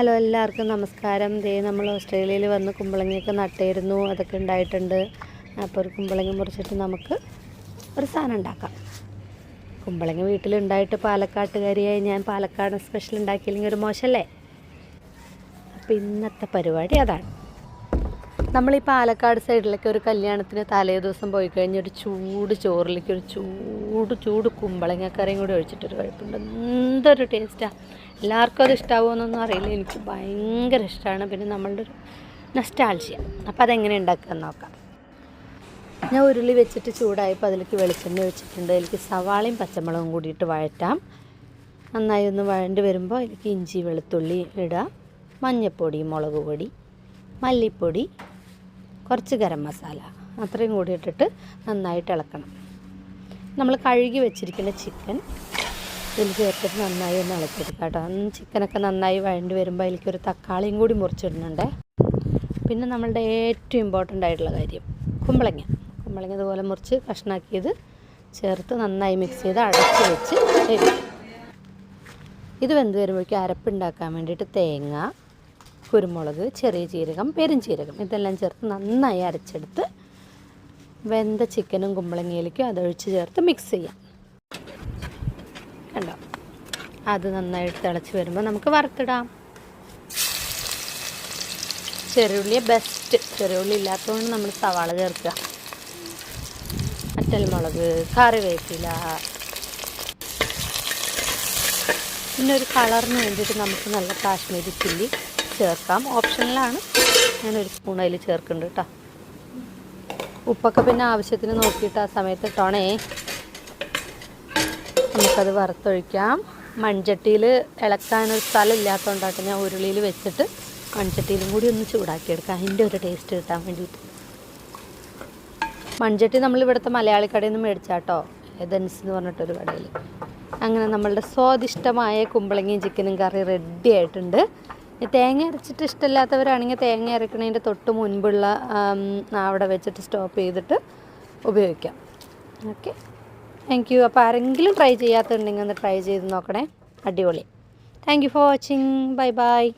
Hello എല്ലാവർക്കും നമസ്കാരം. ദേ നമ്മൾ ഓസ്ട്രേലിയയിൽ വന്ന് കുമ്പളങ്ങയൊക്കെ നട്ടായിരുന്നു അതൊക്കെ ഉണ്ടായിട്ടുണ്ട്. അപ്പോൾ ഒരു കുമ്പളങ്ങ മുറിച്ചിട്ട് നമുക്ക് ഒരു സാധനം ഉണ്ടാക്കാം. കുമ്പളങ്ങ വീട്ടിലുണ്ടായിട്ട് പാലക്കാട്ടുകാരിയായി ഞാൻ പാലക്കാട് സ്പെഷ്യൽ ഉണ്ടാക്കിയില്ലെങ്കിൽ ഒരു മോശമല്ലേ? അപ്പോൾ ഇന്നത്തെ പരിപാടി അതാണ്. നമ്മൾ ഈ പാലക്കാട് സൈഡിലൊക്കെ ഒരു കല്യാണത്തിന് തലേ ദിവസം പോയി കഴിഞ്ഞാൽ ഒരു ചൂട് ചോറിലേക്ക് ഒരു ചൂട് ചൂട് കുമ്പളങ്ങക്കറിയും കൂടി ഒഴിച്ചിട്ടൊരു കുഴപ്പമുണ്ട് എന്തൊരു ടേസ്റ്റാണ് എല്ലാവർക്കും അത് ഇഷ്ടാവുമെന്നൊന്നും അറിയില്ല. എനിക്ക് ഭയങ്കര ഇഷ്ടമാണ് പിന്നെ നമ്മളുടെ ഒരു നസ്റ്റാൾജിയ അപ്പോൾ അതെങ്ങനെ ഉണ്ടാക്കുക നോക്കാം. ഞാൻ ഉരുളി വെച്ചിട്ട് ചൂടായപ്പോൾ അതിലേക്ക് വെളിച്ചെണ്ണ ഒഴിച്ചിട്ടുണ്ട്. അതിലേക്ക് സവാളയും പച്ചമുളകും കൂടിയിട്ട് വഴറ്റാം. നന്നായി ഒന്ന് വഴണ്ട് വരുമ്പോൾ അതിലേക്ക് ഇഞ്ചി വെളുത്തുള്ളി ഇടാം. മഞ്ഞൾപ്പൊടി മുളക് പൊടി മല്ലിപ്പൊടി കുറച്ച് ഗരം മസാല അത്രയും കൂടി ഇട്ടിട്ട് നന്നായിട്ട് ഇളക്കണം. നമ്മൾ കഴുകി വെച്ചിരിക്കുന്ന ചിക്കൻ ഇതിൽ ചേർത്തിട്ട് നന്നായി ഒന്ന് ഇളക്കിയെടുക്കാം കേട്ടോ. ചിക്കനൊക്കെ നന്നായി വഴണ്ടി വരുമ്പോൾ അതിലേക്ക് ഒരു തക്കാളിയും കൂടി മുറിച്ചിടുന്നുണ്ട്. പിന്നെ നമ്മളുടെ ഏറ്റവും ഇമ്പോർട്ടന്റ് ആയിട്ടുള്ള കാര്യം കുമ്പളങ്ങ. കുമ്പളങ്ങ ഇതുപോലെ മുറിച്ച് കഷ്ണാക്കിയത് ചേർത്ത് നന്നായി മിക്സ് ചെയ്ത് അടച്ച് വെച്ച് ഇത് വെന്ത് വരുമ്പോഴേക്കും അരപ്പുണ്ടാക്കാൻ വേണ്ടിയിട്ട് തേങ്ങ കുരുമുളക് ചെറിയ ജീരകം പെരുംജീരകം ഇതെല്ലാം ചേർത്ത് നന്നായി അരച്ചെടുത്ത് വെന്ത ചിക്കനും കുമ്പളങ്ങയിലേക്കും അതൊഴിച്ച് ചേർത്ത് മിക്സ് ചെയ്യാം. കണ്ടോ? അത് നന്നായിട്ട് തിളച്ച് വരുമ്പോൾ നമുക്ക് വറുത്തിടാം. ചെറുള്ളിയെ ബെസ്റ്റ് ചെറുള്ളി ഇല്ലാത്തതുകൊണ്ട് നമ്മൾ സവാള ചേർക്കുക. മറ്റൽമുളക് കറിവേപ്പില. പിന്നെ ഒരു കളറിന് വേണ്ടിയിട്ട് നമുക്ക് നല്ല കാശ്മീരി ചില്ലി ചേർക്കാം. ഓപ്ഷനിലാണ് ഒരു സ്പൂൺ അതിൽ ചേർക്കുന്നുണ്ട് കേട്ടോ ഉപ്പൊക്കെ പിന്നെ ആവശ്യത്തിന് നോക്കിയിട്ട് ആ സമയത്ത് ഇട്ടോണേ. നമുക്കത് വറുത്തൊഴിക്കാം. മൺചട്ടിയിൽ ഇളക്കാനൊരു സ്ഥലം ഇല്ലാത്തതുകൊണ്ടാട്ട് ഞാൻ ഉരുളിയിൽ വെച്ചിട്ട് മൺചട്ടിയിലും കൂടി ഒന്ന് ചൂടാക്കിയെടുക്കാം. അതിന്റെ ഒരു ടേസ്റ്റ് കിട്ടാൻ വേണ്ടിയിട്ട്. മൺചട്ടി നമ്മൾ ഇവിടുത്തെ മലയാളി കടയിൽ നിന്ന് മേടിച്ചാട്ടോ. ഏതൻസ് എന്ന് പറഞ്ഞിട്ടൊരു കടയിൽ അങ്ങനെ നമ്മളുടെ സ്വാദിഷ്ടമായ കുമ്പളങ്ങയും ചിക്കനും കറി റെഡി ആയിട്ടുണ്ട്. തേങ്ങ അരച്ചിട്ട് ഇഷ്ടമില്ലാത്തവരാണെങ്കിൽ തേങ്ങ അരക്കണതിന്റെ തൊട്ട് മുൻപുള്ള അവിടെ വെച്ചിട്ട് സ്റ്റോപ്പ് ചെയ്തിട്ട് ഉപയോഗിക്കാം. ഓക്കെ. താങ്ക് യു അപ്പോൾ ആരെങ്കിലും ട്രൈ ചെയ്യാത്തുണ്ടെങ്കിൽ ഒന്ന് ട്രൈ ചെയ്ത് നോക്കണേ. അടിപൊളി. Thank you for watching bye bye